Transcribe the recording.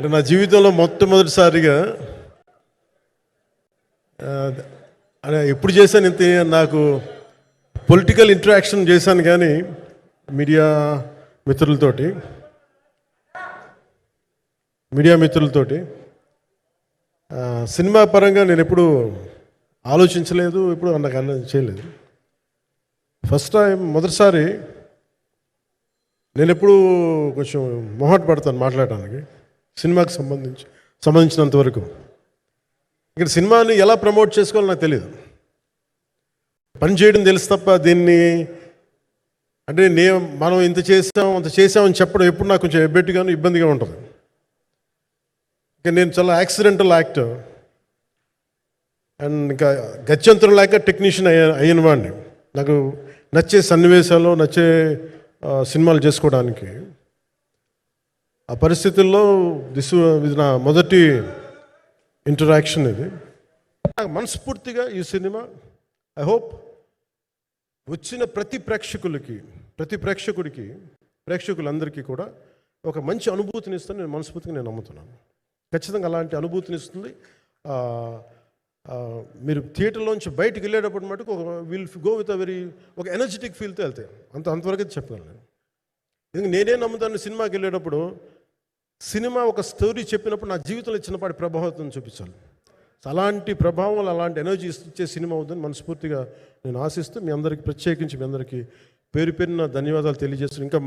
అంటే నా జీవితంలో మొట్టమొదటిసారిగా ఆ, ఎప్పుడు చేశాను ఇంత నాకు పొలిటికల్ ఇంటరాక్షన్ చేశాను కానీ మీడియా మిత్రులతోటి. మీడియా మిత్రులతోటి. సినిమా పరంగా నేను ఎప్పుడు ఆలోచించలేదు ఎప్పుడు నాకు అన్న చేయలేదు. ఫస్ట్ టైం మొదటిసారి నేను ఎప్పుడు కొంచెం మొహట్ పడతాను మాట్లాడటానికి. సినిమాకి సంబంధించి సంబంధించినంత వరకు. ఇక్కడ సినిమాని ఎలా ప్రమోట్ చేసుకోవాలో నాకు తెలియదు పని చేయడం తెలుసు తప్ప దీన్ని అంటే నే మనం ఇంత చేసాం అంత చేసామని చెప్పడం ఎప్పుడు నాకు కొంచెం ఎబ్బెట్టుగాను ఇబ్బందిగా ఉంటుంది. ఇంకా నేను చాలా యాక్సిడెంటల్ యాక్టర్. అండ్ ఇంకా గత్యంతరం లేక టెక్నీషియన్ అయ్యా అయిన వాడిని. నాకు నచ్చే సన్నివేశాలు నచ్చే సినిమాలు చేసుకోవడానికి. ఆ పరిస్థితుల్లో దిస్ ఇది నా మొదటి ఇంటరాక్షన్ ఇది. నాకు మనస్ఫూర్తిగా ఈ సినిమా ఐ హోప్ వచ్చిన ప్రతి ప్రేక్షకులకి ప్రతి ప్రేక్షకుడికి ప్రేక్షకులందరికీ కూడా ఒక మంచి అనుభూతిని ఇస్తుంది నేను మనస్ఫూర్తిగా నేను నమ్ముతున్నాను. ఖచ్చితంగా అలాంటి అనుభూతిని ఇస్తుంది. మీరు థియేటర్లోంచి బయటకు వెళ్ళేటప్పుడు మటుకు ఒక will go with a very ఒక ఎనర్జెటిక్ ఫీల్తో వెళ్తాయి అంత అంతవరకు చెప్పగలను ఎందుకంటే నేనే నమ్ముతాను సినిమాకి వెళ్ళేటప్పుడు సినిమా ఒక స్టోరీ చెప్పినప్పుడు నా జీవితంలో చిన్నపాటి ప్రభావం చూపించాలి. అలాంటి ప్రభావం అలాంటి ఎనర్జీ ఇచ్చే సినిమా అవుతుందని మనస్ఫూర్తిగా నేను ఆశిస్తూ మీ అందరికీ ప్రత్యేకించి మీ అందరికీ పేరు పేరున ధన్యవాదాలు తెలియజేస్తున్నాను. ఇంకా